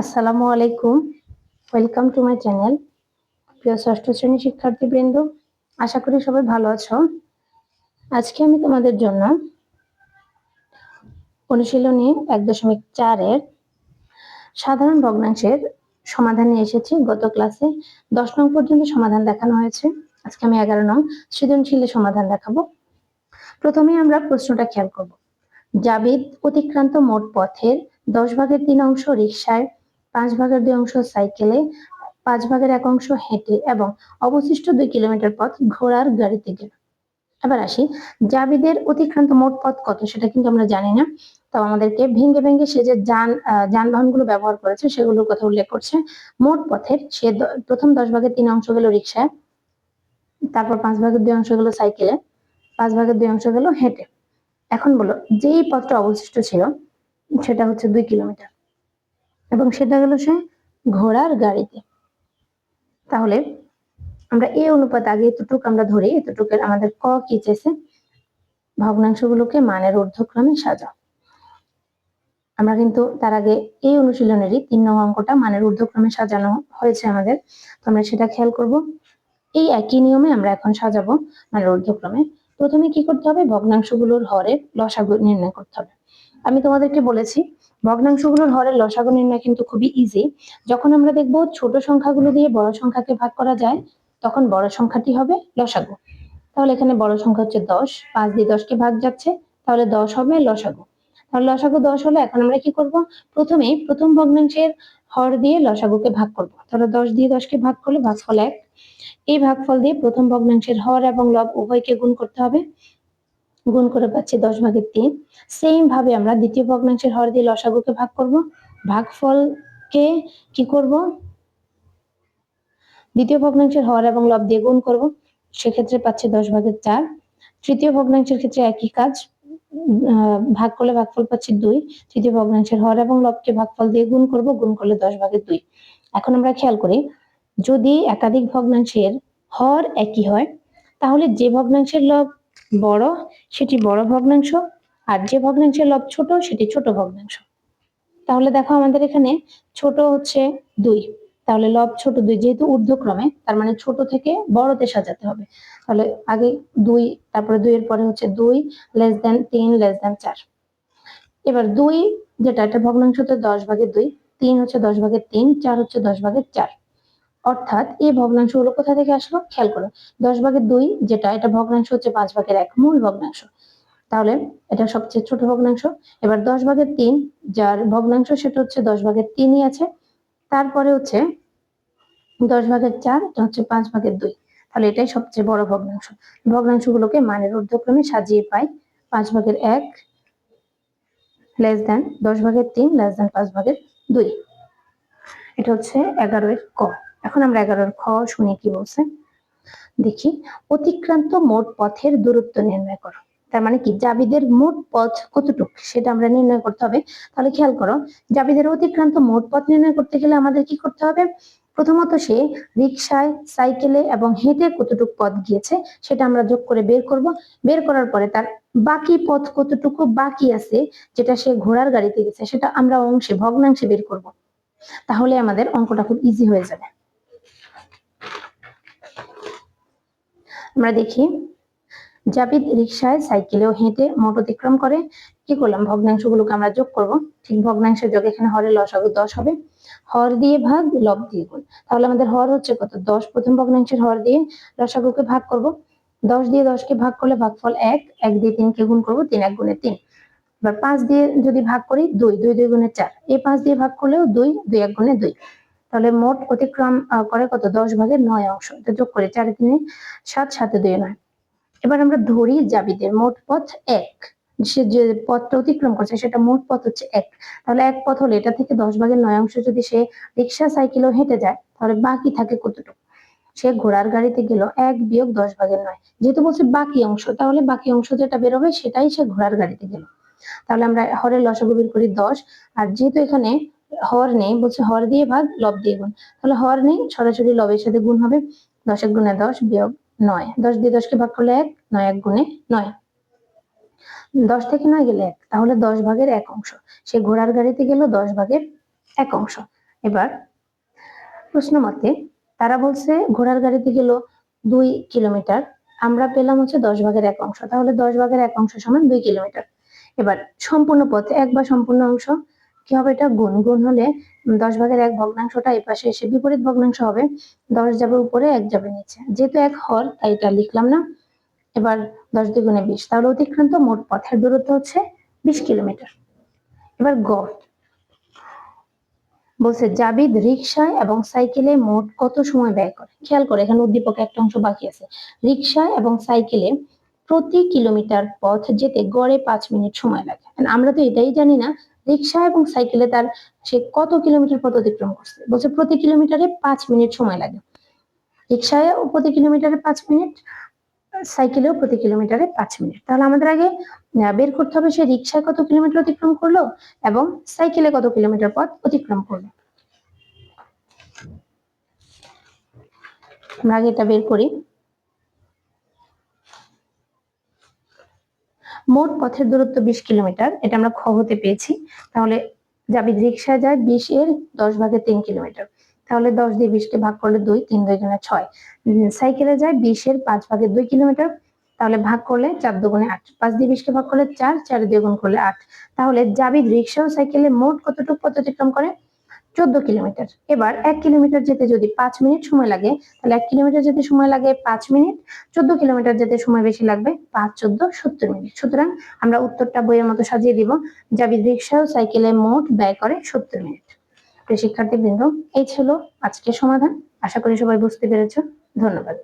আসসালামু আলাইকুম। Welcome to my channel প্রিয় ষষ্ঠ শ্রেণি শিক্ষার্থীবৃন্দ, আশা করি সবাই ভালো আছো। আজকে আমি তোমাদের জন্য অনুশীলনী এক দশমিক চারের সাধারণ ভগ্নাংশের সমাধান নিয়ে এসেছি। গত ক্লাসে দশ নং পর্যন্ত সমাধান দেখানো হয়েছে। আজকে আমি এগারো নং সৃজনশীলের সমাধান দেখাবো। প্রথমে আমরা প্রশ্নটা খেয়াল করব। জাবিদ অতিক্রান্ত মোট পথের দশ ভাগের তিন অংশ রিক্সায় পাঁচ ভাগের দুই অংশ সাইকেলে পাঁচ ভাগের এক অংশ হেঁটে এবং অবশিষ্ট দুই কিলোমিটার পথ ঘোড়ার গাড়িতে গেল এবার আসি, জাবিদের অতিক্রান্ত মোট পথ কত সেটা কিন্তু আমরা জানি না। তো আমাদেরকে ভেঙ্গে ভেঙ্গে সে যে যান যানবাহনগুলো ব্যবহার করেছে সেগুলোর কথা উল্লেখ করছে। মোট পথের সে প্রথম দশ ভাগের তিন অংশ গেল রিক্সায়, তারপর পাঁচ ভাগের দুই অংশ গেল সাইকেলে পাঁচ ভাগের দুই অংশ গেল হেঁটে। এখন বলো, যেই পথটা অবশিষ্ট ছিল, সেটা হচ্ছে দুই কিলোমিটার। এবং সেটা গেল সে ঘোড়ার গাড়িতে। তাহলে আমরা এই অনুপাত আগে এতটুকু আমরা ধরি এতটুকুর আমাদের ক কি চেয়েছে? ভগ্নাংশগুলোকে মানের ঊর্ধ্বক্রমে সাজা আমরা কিন্তু তার আগে এই অনুশীলনেরই তিন নং অঙ্কটা মানের ঊর্ধ্বক্রমে সাজানো হয়েছে আমাদের। তো আমরা সেটা খেয়াল করব। এই একই নিয়মে আমরা এখন সাজাবো মানের ঊর্ধ্বক্রমে। প্রথমে কি করতে হবে? ভগ্নাংশগুলোর হরে লসাগু নির্ণয় করতে হবে। আমি তোমাদেরকে বলেছি ভগ্নাংশগুলোর হরের লসাগু নির্ণয় কিন্তু খুবই ইজি যখন আমরা দেখব ছোট সংখ্যাগুলো দিয়ে বড় সংখ্যাকে ভাগ করা যায়, তখন বড় সংখ্যাটি হবে লসাগু। তাহলে এখানে বড় সংখ্যা হচ্ছে দশ, পাঁচ দিয়ে দশকে ভাগ যাচ্ছে, তাহলে দশ হবে লসাগু। তাহলে লসাগু দশ হলে এখন আমরা কি করব? প্রথমে প্রথম ভগ্নাংশের হর দিয়ে লসাগুকে ভাগ করব। তাহলে দশ দিয়ে দশকে ভাগ করলে ভাগফল এক। এই ভাগফল দিয়ে প্রথম ভগ্নাংশের হর এবং লব উভয়কে গুণ করতে হবে। গুণ করে পাচ্ছি দশ ভাগের তিন। সেম ভাবে আমরা দ্বিতীয় ভগ্নাংশের হর দিয়ে লসাগুকে ভাগ করব। ভাগফলকে কি করব? দ্বিতীয় ভগ্নাংশের হর এবং লব দিয়ে গুণ করব। সেক্ষেত্রে পাচ্ছে দশ ভাগের চার। তৃতীয় ভগ্নাংশের ক্ষেত্রে একই কাজ। ভাগ করলে ভাগফল পাচ্ছি দুই। তৃতীয় ভগ্নাংশের হর এবং লবকে ভাগফল দিয়ে গুণ করব, গুণ করলে দশ ভাগের দুই। এখন আমরা খেয়াল করি, যদি একাধিক ভগ্নাংশের হর একই হয়, তাহলে যে ভগ্নাংশের লব বড়, সেটি বড় ভগ্নাংশ আর যে ভগ্নাংশের লব ছোট, সেটি ছোট ভগ্নাংশ। তাহলে দেখো আমাদের এখানে ছোট হচ্ছে দুই। তাহলে লব ছোট দুই যেহেতু ঊর্ধ্বক্রমে, তার মানে ছোট থেকে বড়তে সাজাতে হবে। তাহলে আগে দুই, তারপরে দুইয়ের পরে হচ্ছে দুই লেস দেন তিন লেস দেন চার। এবার দুই, যেটা একটা ভগ্নাংশ তো দশ ভাগের দুই, তিন হচ্ছে দশ ভাগের তিন, চার হচ্ছে দশ ভাগের চার। অর্থাৎ এই ভগ্নাংশগুলো কোথা থেকে আসলো? খেয়াল করো, দশ ভাগের দুই যেটা, এটা ভগ্নাংশ হচ্ছে পাঁচ ভাগের এক, মূল ভগ্নাংশ। তাহলে এটা সবচেয়ে ছোট ভগ্নাংশ। এবার দশ ভাগের তিন, যার ভগ্নাংশ সেটা হচ্ছে দশ ভাগের তিনই আছে। তারপরে হচ্ছে দশ ভাগের চার, এটা হচ্ছে পাঁচ ভাগের দুই। তাহলে এটাই সবচেয়ে বড় ভগ্নাংশ। ভগ্নাংশগুলোকে মানের ঊর্ধ্বক্রমে সাজিয়ে পাই। পাঁচ ভাগের এক লেস দেন দশ ভাগের তিন লেস দেন পাঁচ ভাগের দুই। এটা হচ্ছে এগারো এর ক। এখন আমরা এগারোর খ শুনি কি বলছে? দেখি, অতিক্রান্ত মোট পথের দূরত্ব নির্ণয় করো। তার মানে কি? জাবিদের মোট পথ কতটুকু সেটা আমরা নির্ণয় করতে হবে। তাহলে খেয়াল করো জাবিদের অতিক্রান্ত মোট পথ নির্ণয় করতে গেলে আমাদের কি করতে হবে? প্রথমত সে রিক্সায় সাইকেলে এবং হেঁটে কতটুকু পথ গিয়েছে সেটা আমরা যোগ করে বের করব। বের করার পরে তার বাকি পথ কতটুকু বাকি আছে যেটা সে ঘোড়ার গাড়িতে গেছে সেটা আমরা অংশে, ভগ্নাংশে বের করব। তাহলে আমাদের অঙ্কটা খুব ইজি হয়ে যাবে। আমরা দেখি, জাবিদ রিক্সায় সাইকেলেও হেঁটে মোট অতিক্রম করে। কি করলাম? ভগ্নাংশগুলোকে আমরা যোগ করব। ঠিক ভগ্নাংশের যোগ এখানে হরের লসাগু দশ হবে। হর দিয়ে ভাগ, লব দিয়ে গুণ। তাহলে আমাদের হর হচ্ছে কত? দশ। প্রথম ভগ্নাংশের হর দিয়ে লসাগুকে ভাগ করব। দশ দিয়ে দশকে ভাগ করলে ভাগফল এক। এক দিয়ে তিনকে গুণ করব, তিন এক গুণে তিন। এবার পাঁচ দিয়ে যদি ভাগ করি, দুই। দুই দুই গুণে চার। এই পাঁচ দিয়ে ভাগ করলেও দুই দুই এক গুণে দুই। তাহলে মোট অতিক্রম করে কত? দশ ভাগের নয় অংশ। যোগ করে চারে তিনে সাত সাথে দুই নয়। এবার আমরা ধরি জাবিদের। মোট পথ এক। সে যে পথটা অতিক্রম করছে, সেটা মোট পথ হচ্ছে এক। তাহলে এক পথ হলে এটা থেকে দশ ভাগের নয় অংশ যদি সে রিক্সা, সাইকেলও হেঁটে যায়, তাহলে বাকি থাকে কতটুকু? সে ঘোড়ার গাড়িতে গেল এক বিয়োগ দশ ভাগের নয়। যেহেতু বলছে বাকি অংশ, তাহলে বাকি অংশ যেটা বেরোবে সেটাই সে ঘোড়ার গাড়িতে গেল। তাহলে আমরা হরের লসাগু করি দশ। আর যেহেতু এখানে হর নেই, বলছে হর দিয়ে ভাগ, লব দিয়ে গুণ। তাহলে হর নেই, সরাসরি লবের সাথে গুণ হবে, দশ এক গুণে দশ বিয়োগ নয়। দশ দিয়ে দশকে ভাগ করলে এক, নয় এক গুণে নয়। দশ থেকে নয় গেলে এক, তাহলে দশ ভাগের এক অংশ। সে ঘোড়ার গাড়িতে গেল দশ ভাগের এক অংশ। এবার প্রশ্ন মতে, তারা বলছে ঘোড়ার গাড়িতে গেল দুই কিলোমিটার, আমরা পেলাম হচ্ছে দশ ভাগের এক অংশ। তাহলে দশ ভাগের এক অংশ সমান দুই কিলোমিটার। এবার সম্পূর্ণ পথ, এক বা সম্পূর্ণ অংশ কি হবে? এটা গুণ গুণ হলে দশ ভাগের এক ভগ্নাংশটা এই পাশে এসে বিপরীত ভগ্নাংশ হবে। দশ যাবে উপরে, এক যাবে নিচে। যেহেতু এক হর তাই এটা লিখলাম না। এবার দশ দ্বিগুণে বিশ। তাহলে অতিক্রান্ত মোট পথের দূরত্ব হচ্ছে বিশ কিলোমিটার। এবার গ। বলছে, জাবিদ রিক্সায় এবং সাইকেলে মোট কত সময় ব্যয় করে? খেয়াল করে, এখানে উদ্দীপক একটা অংশ বাকি আছে। রিক্সায় এবং সাইকেলে প্রতি কিলোমিটার পথ যেতে গড়ে পাঁচ মিনিট সময় লাগে। আমরা তো এটাই জানি না রিক্সা এবং সাইকেলে তার সে কত কিলোমিটার পথ অতিক্রম করছে? বলছে, প্রতি কিলোমিটারে পাঁচ মিনিট সময় লাগে। রিক্সায় প্রতি কিলোমিটারে পাঁচ মিনিট, সাইকেলেও প্রতি কিলোমিটারে পাঁচ মিনিট। তাহলে আমাদের আগে বের করতে হবে সে রিক্সায় কত কিলোমিটার অতিক্রম করল এবং সাইকেলে কত কিলোমিটার পথ অতিক্রম করল। আমরা আগে এটা বের করি। মোট পথের দূরত্ব বিশ কিলোমিটার, এটা আমরা খ হতে পেয়েছি। তাহলে যাবি রিক্সায় যায় বিশ এর দশ ভাগে তিন কিলোমিটার। তাহলে দশ দিয়ে বিশকে ভাগ করলে দুই, তিন দুই গুণে ছয়। সাইকেলে যায় বিশ এর পাঁচ ভাগে দুই কিলোমিটার, তাহলে ভাগ করলে চার দুগুণে আট। পাঁচ দিয়ে বিশকে ভাগ করলে চার চার দিয়ে গুণ করলে আট। তাহলে যাবি রিক্সা ও সাইকেলে মোট কতটুকু পথ অতিক্রম করে? চোদ্দ কিলোমিটার। এবার এক কিলোমিটার যেতে যদি পাঁচ মিনিট সময় লাগে, তাহলে এক কিলোমিটার যেতে সময় লাগে পাঁচ মিনিট, চোদ্দ কিলোমিটার যেতে সময় বেশি লাগবে পাঁচ, চোদ্দ, সত্তর মিনিট। সুতরাং আমরা উত্তরটা বইয়ের মতো সাজিয়ে দিব, যা রিক্সা ও সাইকেলে মোট ব্যয় করে সত্তর মিনিট। শিক্ষার্থী বৃন্দ এই ছিল আজকের সমাধান। আশা করি সবাই বুঝতে পেরেছ। ধন্যবাদ।